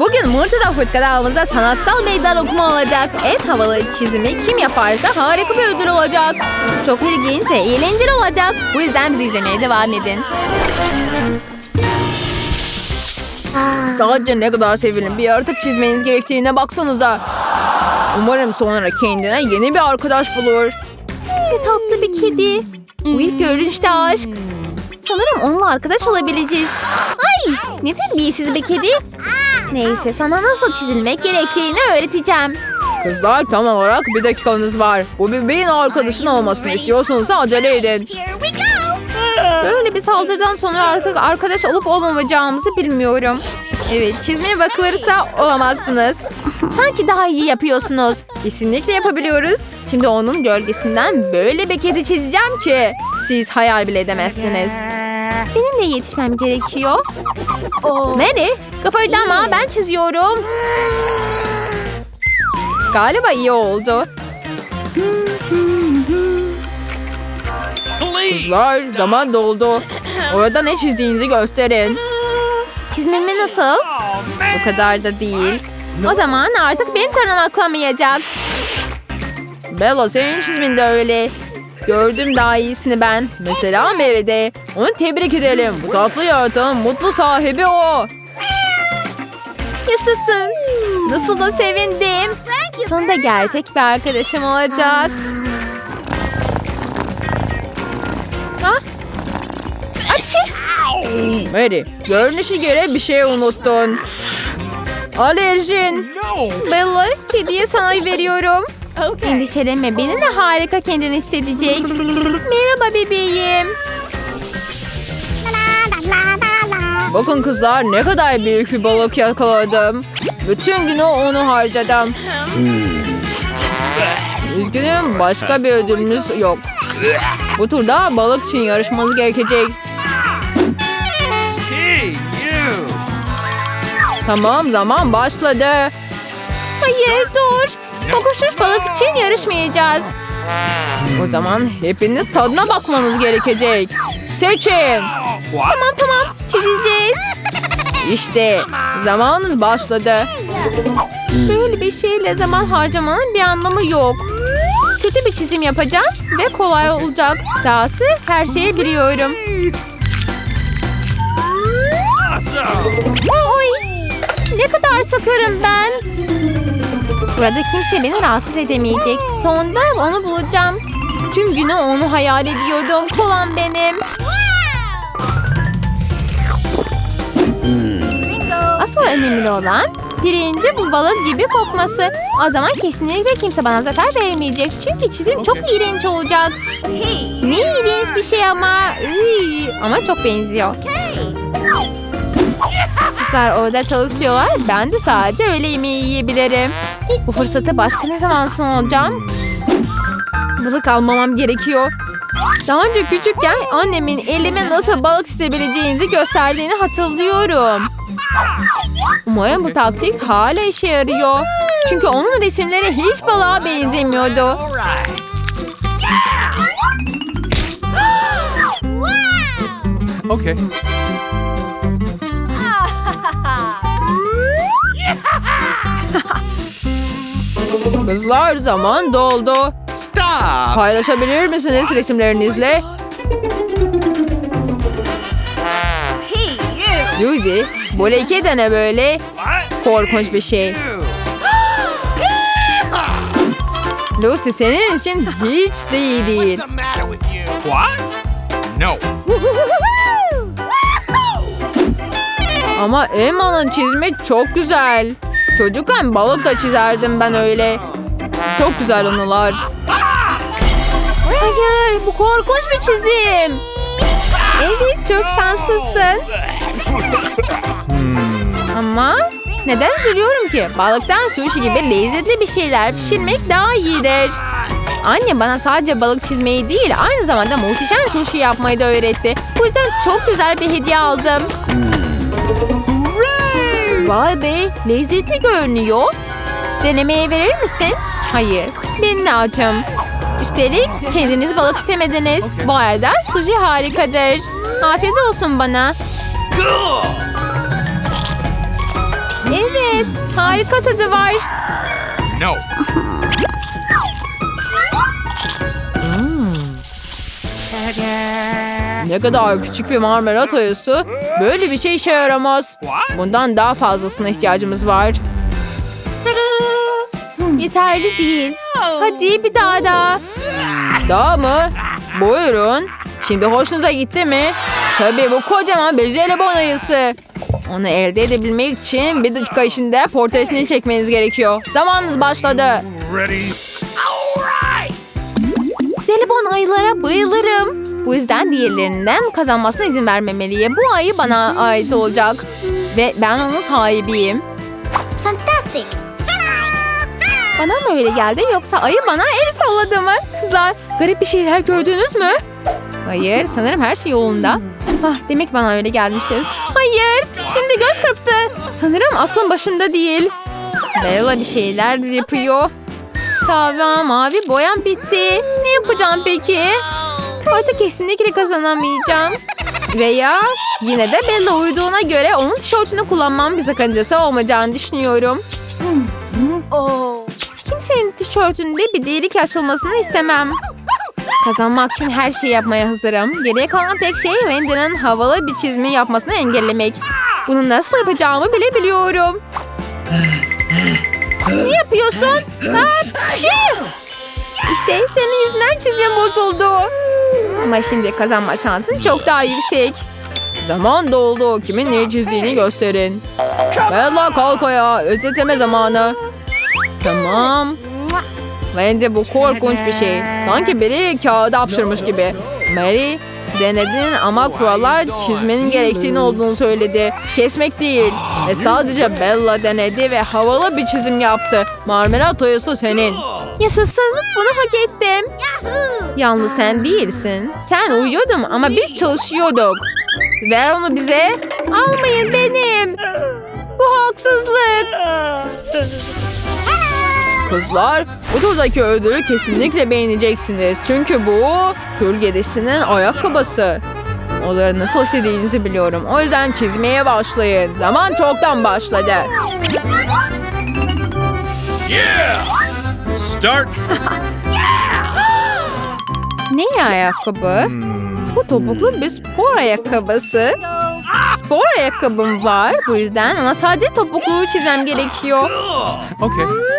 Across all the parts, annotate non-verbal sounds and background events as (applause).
Bugün Murtaza Food kanalımızda sanatsal meydan okuma olacak. En havalı çizimi kim yaparsa harika bir ödül olacak. Çok ilginç ve eğlenceli olacak. Bu yüzden bizi izlemeye devam edin. Sadece ne kadar sevilen bir yaratık çizmeniz gerektiğine baksanıza. Umarım sonra kendine yeni bir arkadaş bulur. Ne tatlı bir kedi. Bu ilk görünüşte aşk. Sanırım onunla arkadaş olabileceğiz. Ay ne terbiyesiz bir kedi. Neyse sana nasıl çizilmek gerektiğini öğreteceğim. Kızlar tam olarak bir dakikanız var. Bu bebeğin arkadaşın olmasını istiyorsanız acele edin. Böyle bir saldırıdan sonra artık arkadaş olup olmamayacağımızı bilmiyorum. Evet çizmeye bakılırsa olamazsınız. Sanki daha iyi yapıyorsunuz. Kesinlikle yapabiliyoruz. Şimdi onun gölgesinden böyle bir kedi çizeceğim ki siz hayal bile edemezsiniz. Benim de yetişmem gerekiyor. Nereye? Kıpırdama ben çiziyorum. Galiba iyi oldu. Kızlar zaman doldu. Orada ne çizdiğinizi gösterin. Çizmemi nasıl? Bu kadar da değil. O zaman artık beni tanımaklamayacak. Bella senin çizmin de öyle. Gördüm daha iyisini ben. Mesela Mary'de. Onu tebrik edelim. Bu tatlı yaratığın mutlu sahibi o. Yaşasın. Nasıl da sevindim. Sonunda gerçek bir arkadaşım olacak. Ha? Açı. Mary, görünüşe göre bir şey unuttun. Alerjin. Bella, kediye sana veriyorum. Endişelenme, benimle harika kendini hissedecek. Merhaba bebeğim. Bakın kızlar ne kadar büyük bir balık yakaladım. Bütün günü onu harcadım. Üzgünüm başka bir ödülümüz yok. Bu turda balık için yarışmamız gerekecek. Hey, you! Tamam zaman başladı. Hayır dur. Kokuşmuş balık için yarışmayacağız. O zaman hepiniz tadına bakmanız gerekecek. Seçin. Tamam tamam çizeceğiz. İşte zamanınız başladı. Böyle bir şeyle zaman harcamanın bir anlamı yok. Kötü bir çizim yapacağım ve kolay olacak. Dahası her şeyi biliyorum. Oy! Ne kadar sakarım ben. Burada kimse beni rahatsız edemeyecek. Sonunda onu bulacağım. Tüm günü onu hayal ediyordum. Kolam benim. Asıl önemli olan pirinci bu balık gibi kokması. O zaman kesinlikle kimse bana zarar vermeyecek. Çünkü çizim çok iğrenç olacak. Ne iğrenç bir şey ama. Ama çok benziyor. Kızlar orada çalışıyorlar. Ben de sadece öğle yemeği yiyebilirim. Bu fırsatı başka ne zaman sunacağım? Balık almamam gerekiyor. Daha önce küçükken annemin elime nasıl balık çizebileceğinizi gösterdiğini hatırlıyorum. Umarım bu taktik hala işe yarıyor. Çünkü onun resimleri hiç balığa benzemiyordu. (gasps) Okay. Kızlar zaman doldu. Stop! Paylaşabilir misiniz resimlerinizle? Suzy, bu leke de ne böyle? What? Korkunç bir şey. (gasps) Lucy senin için hiç de iyi değil. What? No. Ama Emma'nın çizimi çok güzel. Çocukken balık da çizerdim ben öyle. Çok güzel anılar. Hayır bu korkunç bir çizim. Evet çok şanslısın. Ama neden üzülüyorum ki? Balıktan sushi gibi lezzetli bir şeyler pişirmek daha iyidir. Anne bana sadece balık çizmeyi değil aynı zamanda muhteşem sushi yapmayı da öğretti. Bu yüzden çok güzel bir hediye aldım. Vay be lezzetli görünüyor. Denemeye verir misin? Hayır ben de açım. Üstelik kendiniz balık istemediniz. Bu arada sushi harikadır. Afiyet olsun bana. Evet, harika tadı var. No. Ne kadar küçük bir marmelat ayısı. Böyle bir şey işe yaramaz. Bundan daha fazlasına ihtiyacımız var. Yeterli değil. Hadi bir daha daha. Daha mı? Buyurun. Şimdi hoşunuza gitti mi? Tabii bu kocaman bir jelibon ayısı. Onu elde edebilmek için bir dakika içinde portresini çekmeniz gerekiyor. Zamanınız başladı. Jelibon ayılara bayılırım. Bu yüzden diğerlerinden kazanmasına izin vermemeliyim. Bu ayı bana ait olacak. Ve ben onun sahibiyim. Fantastic! Bana mı öyle geldi yoksa ayı bana el salladı mı? Kızlar garip bir şeyler gördünüz mü? Hayır sanırım her şey yolunda. Ah, demek bana öyle gelmiştir. Hayır şimdi göz kırptı. Sanırım aklım başında değil. Bella bir şeyler yapıyor. Tamam mavi boyam bitti. Ne yapacağım peki? Artık kesinlikle kazanamayacağım. Veya yine de Bella uyuduğuna göre onun tişörtünü kullanmam bir sakıncası olmayacağını düşünüyorum. Kimsenin tişörtünde bir delik açılmasını istemem. Kazanmak için her şeyi yapmaya hazırım. Geriye kalan tek şey Wendy'nin havalı bir çizimi yapmasını engellemek. Bunu nasıl yapacağımı bile biliyorum. ne yapıyorsun? Ha, pişi! İşte senin yüzünden çizmem bozuldu. Ama şimdi kazanma şansım çok daha yüksek. Zaman doldu. Kimin ne çizdiğini gösterin. Bella kalk ayağa. Özetleme zamanı. Tamam. Bence bu korkunç bir şey. Sanki biri kağıda hapşırmış gibi. Mary denedin ama kurallar çizmenin gerektiğini olduğunu söyledi. Kesmek değil. Ve sadece Bella denedi ve havalı bir çizim yaptı. Marmelat oyası senin. Yaşasın bunu hak ettim. Yalnız sen değilsin. Sen uyuyordun ama biz çalışıyorduk. Ver onu bize. Almayın benim. Bu haksızlık. Kızlar, bu turdaki ödülü kesinlikle beğeneceksiniz. Çünkü bu kül kedisinin ayakkabısı. Onları nasıl istediğinizi biliyorum. O yüzden çizmeye başlayın. Zaman çoktan başladı. Yeah! Start. (laughs) Ne ayakkabı? Bu topuklu bir spor ayakkabısı. Spor ayakkabım var. Bu yüzden ona sadece topukluğu çizmem gerekiyor. Okay.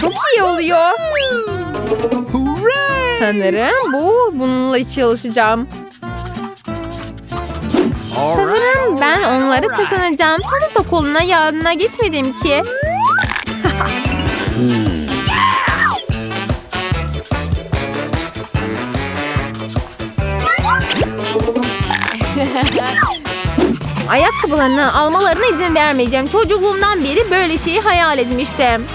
Çok iyi oluyor. Sanırım bu bununla çalışacağım. Sanırım ben onları kazanacağım. Tanıt okuluna yanına gitmedim ki. (laughs) Ayakkabılarını almalarına izin vermeyeceğim. Çocukluğumdan beri böyle şeyi hayal etmiştim.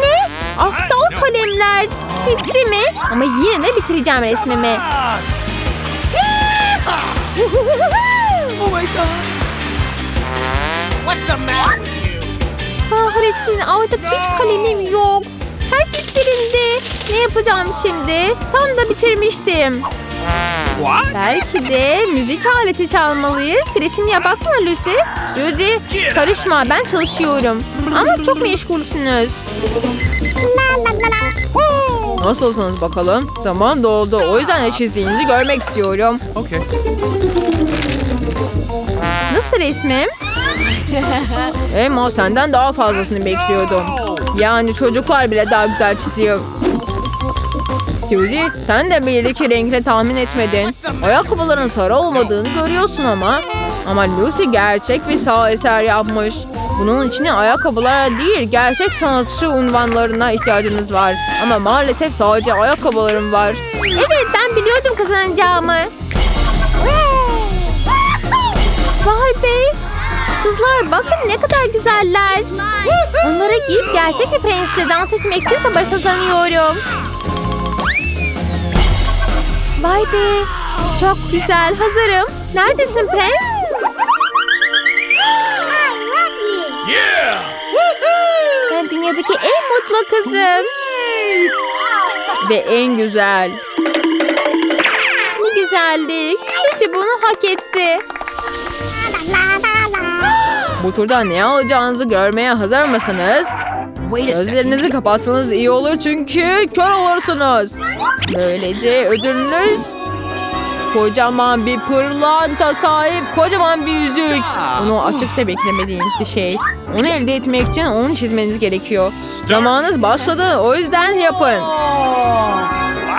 Ne? Aptal kalemler. Bitti mi? Ama yine de bitireceğim resmimi. (laughs) Kahretsin artık hiç kalemim yok. Herkes silindi. Ne yapacağım şimdi? Tam da bitirmiştim. What? Belki de müzik aleti çalmalıyız. Resim yapak mı Lucy? Suzy karışma ben çalışıyorum. Ama çok meşgulsünüz. Nasılsınız bakalım? Zaman doldu. O yüzden ne çizdiğinizi görmek istiyorum. Okay. Nasıl resmim? (laughs) Emma senden daha fazlasını bekliyordum. Yani çocuklar bile daha güzel çiziyor. Suzy sen de bir iki renkle tahmin etmedin. Ayakkabıların sarı olmadığını görüyorsun ama. Ama Lucy gerçek bir sağ eser yapmış. Bunun için ayakkabılara değil gerçek sanatçı unvanlarına ihtiyacınız var. Ama maalesef sadece ayakkabılarım var. Evet ben biliyordum kazanacağımı. Vay be. Kızlar bakın ne kadar güzeller. Onlara giyip gerçek bir prensle dans etmek için sabırsızlanıyorum. Vay be. Çok güzel. Hazırım. Neredesin prens? I love you! Yeah! Ben dünyadaki en mutlu kızım. Ve en güzel. Ne güzellik. Lucy bunu hak etti. Bu turda ne alacağınızı görmeye hazır mısınız? Gözlerinizi kapatsanız iyi olur çünkü kör olursunuz. Böylece ödülünüz kocaman bir pırlanta sahip kocaman bir yüzük. Bunu açıkça beklemediğiniz bir şey. Onu elde etmek için onu çizmeniz gerekiyor. Zamanınız başladı o yüzden yapın.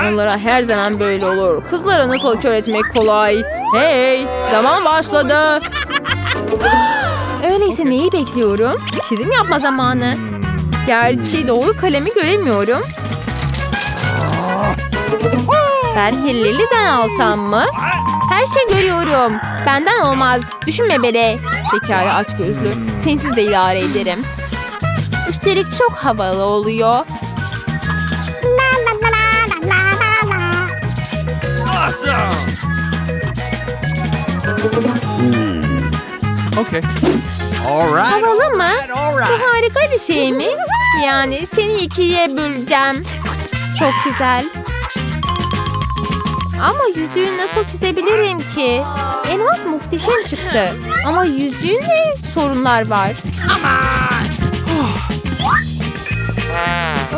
Onlara her zaman böyle olur. Kızlara nasıl kör etmek kolay. Hey zaman başladı. Öyleyse neyi bekliyorum? Çizim yapma zamanı. Gerçi doğru kalemi göremiyorum. Belki Lily'den alsam mı? Her şey görüyorum. Benden olmaz. Düşünme bere. Pekala aç gözlü. Sensiz de idare ederim. Üstelik çok havalı oluyor. Awesome. Okay. All right. Havalı mı? Bu harika bir şey mi? Yani seni ikiye böleceğim. Çok güzel. Ama yüzüğü nasıl çizebilirim ki? Elmas muhteşem çıktı. Ama yüzüğünde sorunlar var.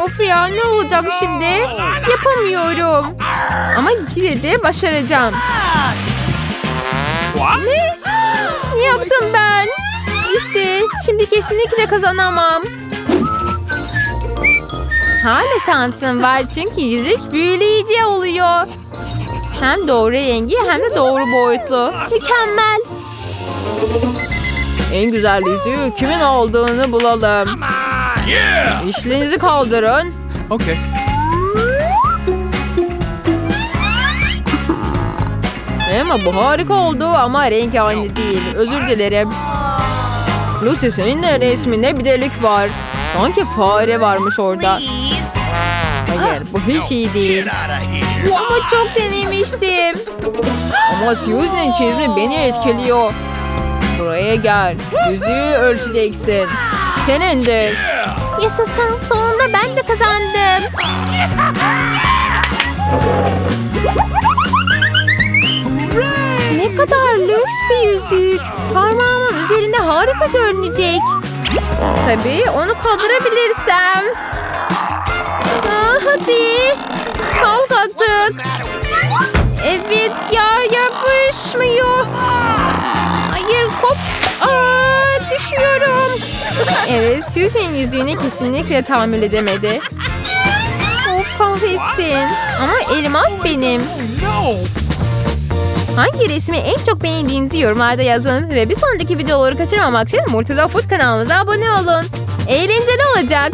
of ya ne olacak şimdi? Yapamıyorum. Ama yine de başaracağım. Ne? Ne yaptım ben? İşte şimdi kesinlikle kazanamam. Hala şansım var çünkü yüzük büyüleyici oluyor. Hem doğru rengi hem de doğru boyutlu. Mükemmel. En güzel yüzüğü kimin olduğunu bulalım. Yeah. İşlerinizi kaldırın. Okay. Ama bu harika oldu ama renk aynı değil. Özür dilerim. Lucy senin de resminde bir delik var. Sanki fare varmış orada. Hayır bu hiç iyi değil. Ama çok denemiştim. Ama Susan'ın çizimi beni etkiliyor. Buraya gel. Yüzüğü ölçeceksin. Senindir. Yaşasın sonunda ben de kazandım. (laughs) Ne kadar lüks bir yüzük. Parmağımın üzerinde harika görünecek. Tabii onu kaldırabilirsem. Aa, hadi. Kalk artık. Evet ya yapışmıyor. Hayır kop. Aa, düşüyorum. Evet Susan yüzüğünü kesinlikle tahammül edemedi. Of kahretsin. Ama elmas benim. Hangi resmi en çok beğendiğinizi yorumlarda yazın. Ve bir sonraki videoları kaçırmamak için Murtada Food kanalımıza abone olun. Eğlenceli olacak.